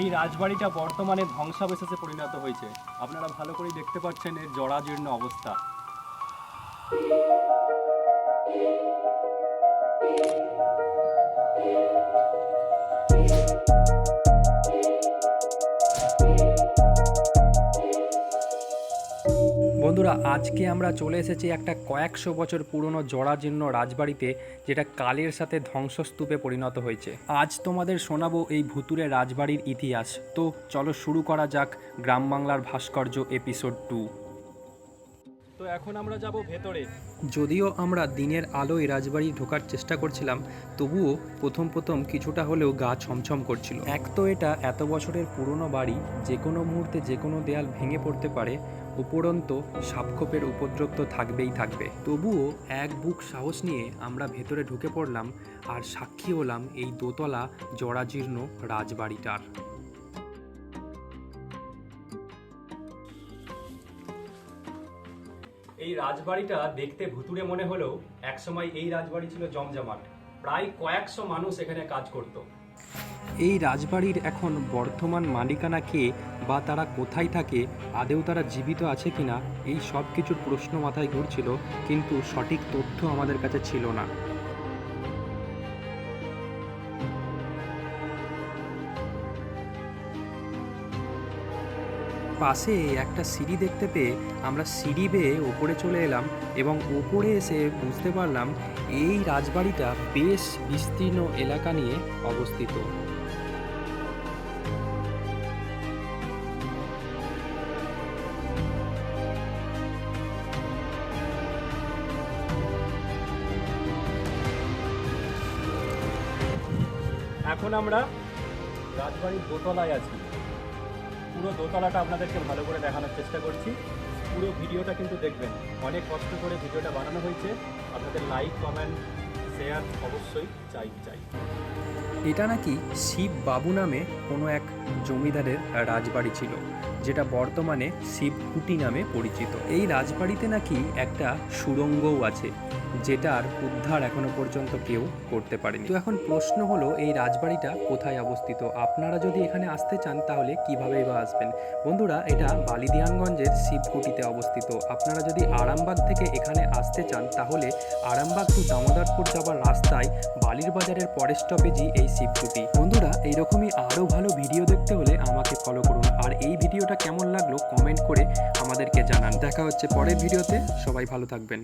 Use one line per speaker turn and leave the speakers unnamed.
এই রাজবাড়িটা বর্তমানে ধ্বংসাবশেষে পরিণত হয়েছে। আপনারা ভালো করেই দেখতে পাচ্ছেন এর জরাজীর্ণ অবস্থা। বন্ধুরা, আজকে আমরা চলে এসেছি একটা কয়েকশো বছর পুরনো জরাজীর্ণ রাজবাড়িতে, যেটা কালের সাথে ধ্বংসস্তূপে পরিণত হয়েছে। আজ তোমাদের শোনাবো এই ভুতুরে রাজবাড়ির ইতিহাস। তো চলো শুরু করা যাক গ্রাম বাংলার ভাস্কর্য এপিসোড টু তো এখন আমরা যাব ভেতরে। যদিও আমরা দিনের আলোয় রাজবাড়ি ঢোকার চেষ্টা করছিলাম, তবুও প্রথম প্রথম কিছুটা হলেও গা ছমছম করছিল। এক তো এটা এত বছরের পুরনো বাড়ি যে কোনো মুহূর্তে যে কোনো দেয়াল ভেঙে পড়তে পারে উপরন্ত সাপখোপের উপদ্রব তো থাকবেই থাকবে। তবুও এক বুক সাহস নিয়ে আমরা ভেতরে ঢুকে পড়লাম আর সাক্ষী হলাম এই দোতলা জরাজীর্ণ রাজবাড়িটার। এই রাজবাড়িটা দেখতে ভুতুড়ে মনে হলেও একসময় এই রাজবাড়ি ছিল জমজমাট। প্রায় কয়েকশো মানুষ এখানে কাজ করত। এই রাজবাড়ির এখন বর্তমান মালিকানা কে বা তারা কোথায় থাকে আদেও তারা জীবিত আছে কিনা, এই সব কিছুর প্রশ্ন মাথায় ঘুরছিল, কিন্তু সঠিক তথ্য আমাদের কাছে ছিল না। পাশে একটা সিঁড়ি দেখতে পেয়ে আমরা সিঁড়ি বেয়ে ওপরে চলে এলাম। এবং ওপরে এসে বুঝতে পারলাম এই রাজবাড়িটা বেশ বিস্তীর্ণ এলাকা নিয়ে অবস্থিত। এখন আমরা রাজবাড়ির দোতলায় আছি। পুরো দোতলাটা আপনাদেরকে ভালো করে দেখানোর চেষ্টা করছি। পুরো ভিডিওটা কিন্তু দেখবেন। অনেক কষ্ট করে ভিডিওটা বানানো হয়েছে। আপনাদের লাইক কমেন্ট শেয়ার অবশ্যই চাই চাই। এটা নাকি শিব বাবু নামে কোনো এক জমিদারের রাজবাড়ি ছিল, যেটা বর্তমানে শিবকুটি নামে পরিচিত। এই রাজবাড়িতে নাকি একটা সুড়ঙ্গও আছে। যেটার উদ্ধার এখনও পর্যন্ত কেউ করতে পারেনি। তো এখন প্রশ্ন হলো, এই রাজবাড়িটা কোথায় অবস্থিত? আপনারা যদি এখানে আসতে চান, তাহলে কীভাবে বা আসবেন? বন্ধুরা, এটা বালিদিয়ানগঞ্জের শিবকুটিতে অবস্থিত। আপনারা যদি আরামবাগ থেকে এখানে আসতে চান, তাহলে আরামবাগ টু দামোদরপুর যাবার রাস্তায় বালির বাজারের পরের স্টপেজই এই শিবকুটি। বন্ধুরা, এইরকমই আরও ভালো ভিডিও দেখতে হলে আমাকে ফলো করুন। আর এই ভিডিওটা কেমন লাগল কমেন্ট করে আমাদেরকে জানান। দেখা হচ্ছে পরের ভিডিওতে। সবাই ভালো থাকবেন।